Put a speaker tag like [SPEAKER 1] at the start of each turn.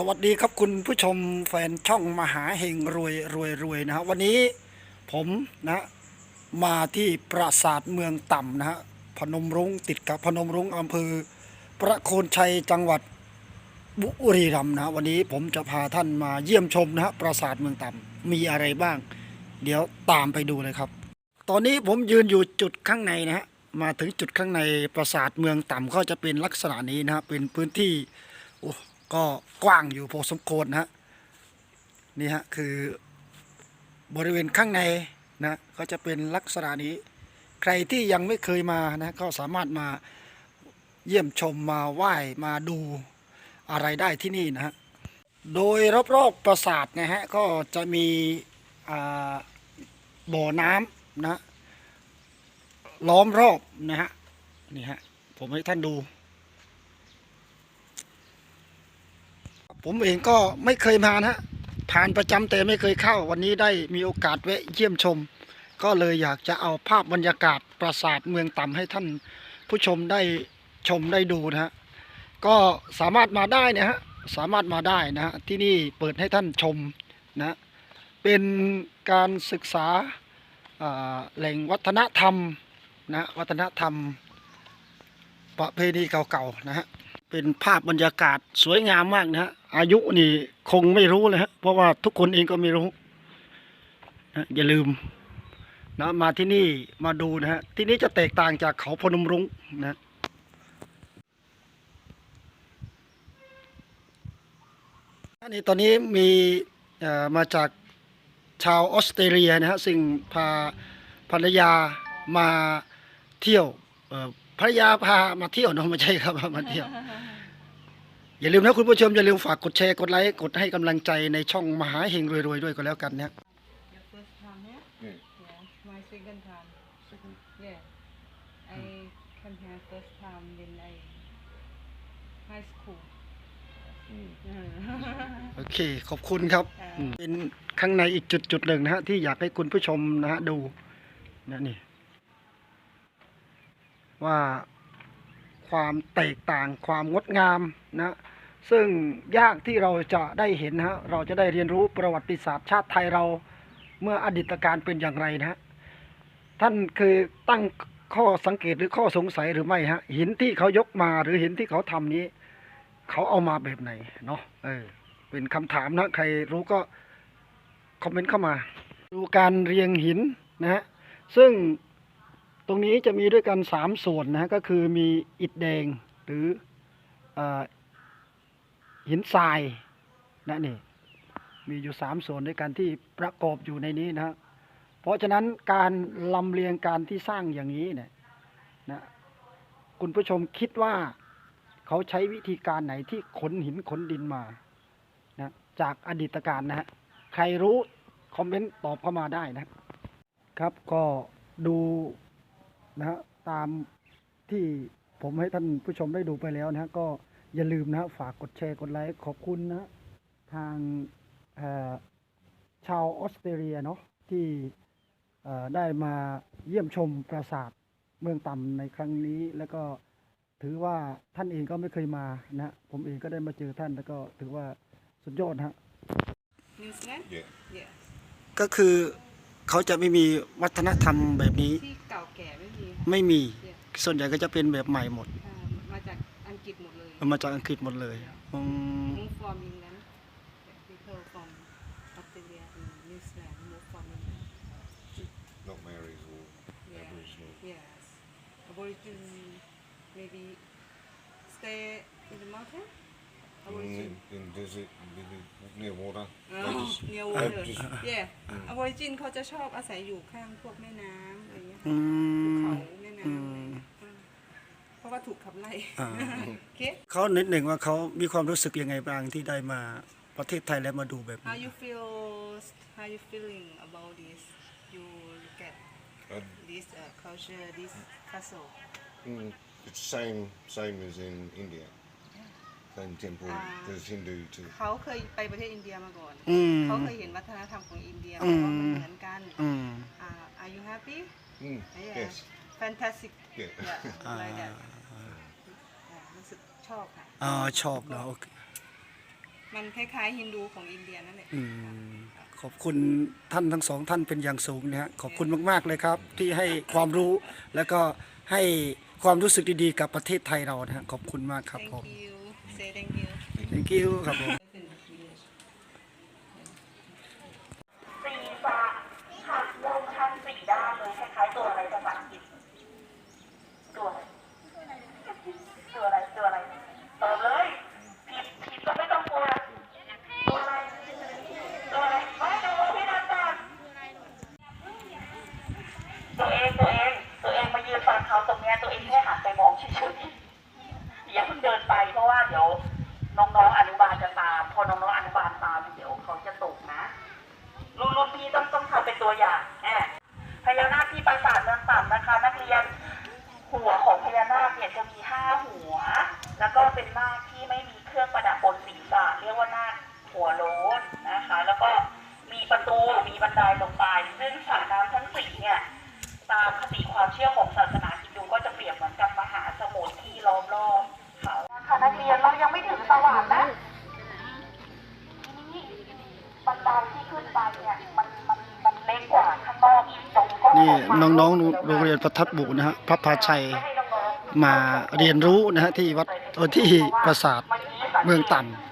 [SPEAKER 1] สวัสดีครับคุณผู้ชมแฟนช่องมหาเฮงรวยรวยรวยนะฮะวันนี้ผมนะมาที่ปราสาทเมืองต่ำนะฮะพนมรุ้งติดกับพนมรุ้งอำเภอ ประโคนชัยจังหวัดบุรีรัมย์นะฮะวันนี้ผมจะพาท่านมาเยี่ยมชมนะฮะปราสาทเมืองต่ำมีอะไรบ้าง เดี๋ยวตามไปดูเลยครับ ตอนนี้ผมยืนอยู่จุดข้างในนะฮะมาถึงจุดข้างในปราสาทเมืองต่ำก็จะเป็นลักษณะนี้นะฮะเป็นพื้นที่โอ้ ก็กว้างอยู่พอสมควรนะฮะนี่ฮะคือบริเวณข้างในนะก็จะเป็นลักษณะนี้ ใครที่ยังไม่เคยมานะก็สามารถมาเยี่ยมชมมาไหว้มาดูอะไรได้ที่นี่นะฮะโดยรอบๆปราสาทนะฮะก็จะมีบ่อน้ำนะล้อมรอบนะฮะนี่ฮะผมให้ท่านดู ผมเองก็ไม่เคยมานะฮะผ่านประจำแต่ไม่เคยเข้า วันนี้ได้มีโอกาสแวะเยี่ยมชม ก็เลยอยากจะเอาภาพบรรยากาศปราสาทเมืองต่ำให้ท่านผู้ชมได้ชมได้ดูนะฮะก็สามารถมาได้นะฮะสามารถมาได้นะฮะที่นี่เปิดให้ท่านชมนะเป็นการศึกษาแหล่งวัฒนธรรมนะวัฒนธรรมประเพณีเก่าๆนะฮะ เป็นภาพบรรยากาศสวยงามมากนะฮะอายุนี่คงไม่รู้เลยฮะเพราะว่าทุกคนเองก็ไม่รู้นะอย่าลืมนะมาที่นี่มาดูนะฮะที่นี้จะแตกต่างจากเขาพนมรุ้งนะอันนี้ตอนนี้มีเอ่อมาจากชาวออสเตรเลียนะฮะซึ่งพาภรรยามาเที่ยวเอ่อภรรยาพามาเที่ยวเนอะไม่ใช่ครับมาเที่ยว อย่าลืมนะคุณผู้ชมอย่าลืมฝากกดแชร์กดไลค์กดให้กำลังใจในช่องมหาเฮงรวยๆด้วยก็แล้วกันนะ
[SPEAKER 2] Your first time here?
[SPEAKER 3] Yeah.
[SPEAKER 2] Yeah, my second time.
[SPEAKER 3] Second.
[SPEAKER 2] Yeah. I came here first time in a high school.
[SPEAKER 3] Mm.
[SPEAKER 1] โอเค ขอบคุณครับอืมเป็นข้างในอีกจุดจุดหนึ่งนะฮะที่อยากให้คุณผู้ชมนะฮะดูนะนี่ ว่าความแตกต่างความงดงามนะ ซึ่งยากที่เราจะได้เห็นนะฮะเราจะได้เรียนรู้ประวัติศาสตร์ชาติไทยเราเมื่ออดีตการเป็นอย่างไรนะฮะท่านเคยตั้งข้อสังเกตหรือข้อสงสัยหรือไม่ฮะหินที่เขายกมาหรือหินที่เขาทำนี้ เขาเอามาแบบไหนเนาะเออเป็นคำถามนะใครรู้ก็คอมเมนต์เข้ามา ดูการเรียงหินนะฮะซึ่งตรงนี้จะมีด้วยกันสามส่วนนะฮะก็คือมีอิฐแดงหรือเออ หินทรายนะนี่มีอยู่สามส่วนด้วยกันที่ประกอบอยู่ในนี้นะเพราะฉะนั้นการลำเลียงการที่สร้างอย่างนี้เนี่ยนะคุณผู้ชมคิดว่าเขาใช้วิธีการไหนที่ขนหินขนดินมานะจากอดีตการนะฮะใครรู้คอมเมนต์ตอบเข้ามาได้นะครับก็ดูนะฮะตามที่ผมให้ท่านผู้ชมได้ดูไปแล้วนะฮะก็ อย่าลืมนะฮะฝากกดแชร์กดไลค์ขอบคุณนะฮะทางเอ่อชาวออสเตรเลียเนาะที่เอ่อได้มาเยี่ยมชมปราสาทเมืองต่ำในครั้งนี้ แล้วก็ถือว่าท่านเองก็ไม่เคยมานะฮะผมเองก็ได้มาเจอท่านแล้วก็ถือว่าสุดยอดนะฮะ
[SPEAKER 2] New Zealand?
[SPEAKER 3] Yeah.
[SPEAKER 2] Yeah.
[SPEAKER 1] ก็คือเขาจะไม่มีวัฒนธรรมแบบนี้
[SPEAKER 2] ที่เก่าแก่ไม่มีค่ะ
[SPEAKER 1] ไม่มี
[SPEAKER 2] Yeah.
[SPEAKER 1] ส่วนใหญ่ก็จะเป็นแบบใหม่หมด
[SPEAKER 2] อ่ามาจากอังกฤษห มดเลย
[SPEAKER 1] มันมาจากอังกฤษหมดเลยอืม
[SPEAKER 2] Move from England. Yeah, People from Australia and New Zealand move from England.
[SPEAKER 3] Not Maoris or
[SPEAKER 2] Yeah.
[SPEAKER 3] Aboriginal.
[SPEAKER 2] Yes. Aborigine maybe stay in the mountain?
[SPEAKER 3] In,
[SPEAKER 2] Aborigine.
[SPEAKER 3] in desert, living near water. They
[SPEAKER 2] Oh,
[SPEAKER 3] just-
[SPEAKER 2] near
[SPEAKER 3] they
[SPEAKER 2] water.
[SPEAKER 3] just-
[SPEAKER 2] Yeah. Aborigine เขาจะชอบอาศัยอยู่ข้างพวกแม่น้ำอะไรเงี้ย
[SPEAKER 1] อื
[SPEAKER 2] ภู
[SPEAKER 1] ม
[SPEAKER 2] เขาแม่น้ำ
[SPEAKER 1] อื
[SPEAKER 2] อะไร
[SPEAKER 1] ม
[SPEAKER 2] เงี้ยอืม เพราะว่าถูกขับไล่
[SPEAKER 1] อ่า
[SPEAKER 2] โอเค
[SPEAKER 1] เขานิดหนึ่งว่าเขามีความรู้สึกยังไงบ้างที่ได้มาประเทศไทยแล้วมาดูแบบ
[SPEAKER 2] How
[SPEAKER 1] นี้
[SPEAKER 2] you feel How you feeling about this You get
[SPEAKER 3] Uh,
[SPEAKER 2] this uh, culture this castle
[SPEAKER 3] mm, it's same same as in India. Same temple.
[SPEAKER 2] Ah.
[SPEAKER 3] There's Hindu too.
[SPEAKER 2] เขาเคยไปประเทศอินเดียมาก่อน
[SPEAKER 1] อืม
[SPEAKER 2] เขาเคยเห็นวัฒนธรรมของอินเดีย
[SPEAKER 1] อืม
[SPEAKER 2] ว่ามันเหมือนกัน
[SPEAKER 1] อืม
[SPEAKER 2] อ่า Are you happy
[SPEAKER 3] Mm,
[SPEAKER 2] Yeah.
[SPEAKER 3] Yes.
[SPEAKER 2] Fantastic
[SPEAKER 3] Yeah.
[SPEAKER 2] Yeah
[SPEAKER 1] อ่า
[SPEAKER 2] like that Yeah, รู้สึกชอบค่ะ
[SPEAKER 1] อ่าชอบเนาะโอเค
[SPEAKER 2] มันคล้ายๆฮินดูของอินเดียนั่นแหละ
[SPEAKER 1] อืมขอบคุณท่านทั้งสองท่านเป็นอย่างสูงนะฮะขอบคุณมาก ๆ เลยครับ ที่ให้ความรู้แล้วก็ให้ความรู้สึกดี ๆ กับประเทศไทยเรานะฮะขอบคุณมากครับ
[SPEAKER 2] thank
[SPEAKER 1] ผม
[SPEAKER 2] you say thank you
[SPEAKER 1] thank you ครับผม
[SPEAKER 4] สีฟ้าหักมุมทั้งสี่ด้านเลยคล้ายๆตัวอะไรภาษาอังกฤษตัวอะไรตัวอะไรตัวอะไรตอบเลยผิดผิดก็ไม่ต้องกลัวตัวอะไรตัวอะไรไม่ดูพี่นันก่อนตัวเองตัวเองตัวเองมายืนฟังเขาตรงเนี้ยตัวเองแค่หันไปมองเฉยๆอย่าเพิ่งเดินไปเพราะว่าเดี๋ยวน้องๆอนุบาลจะตาม พอน้องๆอนุบาลตามเดี๋ยวเขาจะตกนะรุ่นรุ่นพี่ต้องต้องทำเป็นตัวอย่างแอบพญานาคที่ปราสาทเมืองต่ำนะคะ นักเรียนหัวของพญานาคเนี่ยจะมีห้าหัว แล้วก็เป็นนาคที่ไม่มีเครื่องประดับบนศีรษะเรียกว่านาคหัวโล้นนะคะ แล้วก็มีประตูมีบันไดลงไป ซึ่งสระน้ำทั้งสี่เนี่ยตามคติความเชื่อของศาสนา ล้อมรอบเขาค่ะนักเรียนเรายังไม่ถึงสวรรค์นะทีนี้บันไดที่ขึ้นไปเนี่ยมันมันมันเล็กกว่าข้างนอกอีกตรงก็
[SPEAKER 1] นี่น้องๆโรงเรียนประทัดบุนะฮะพระพาชัย
[SPEAKER 4] ไม่ให้น้องๆ
[SPEAKER 1] มาเรียนรู้นะฮะที่วัดเอ่อที่ปราสาทเมืองต่ำ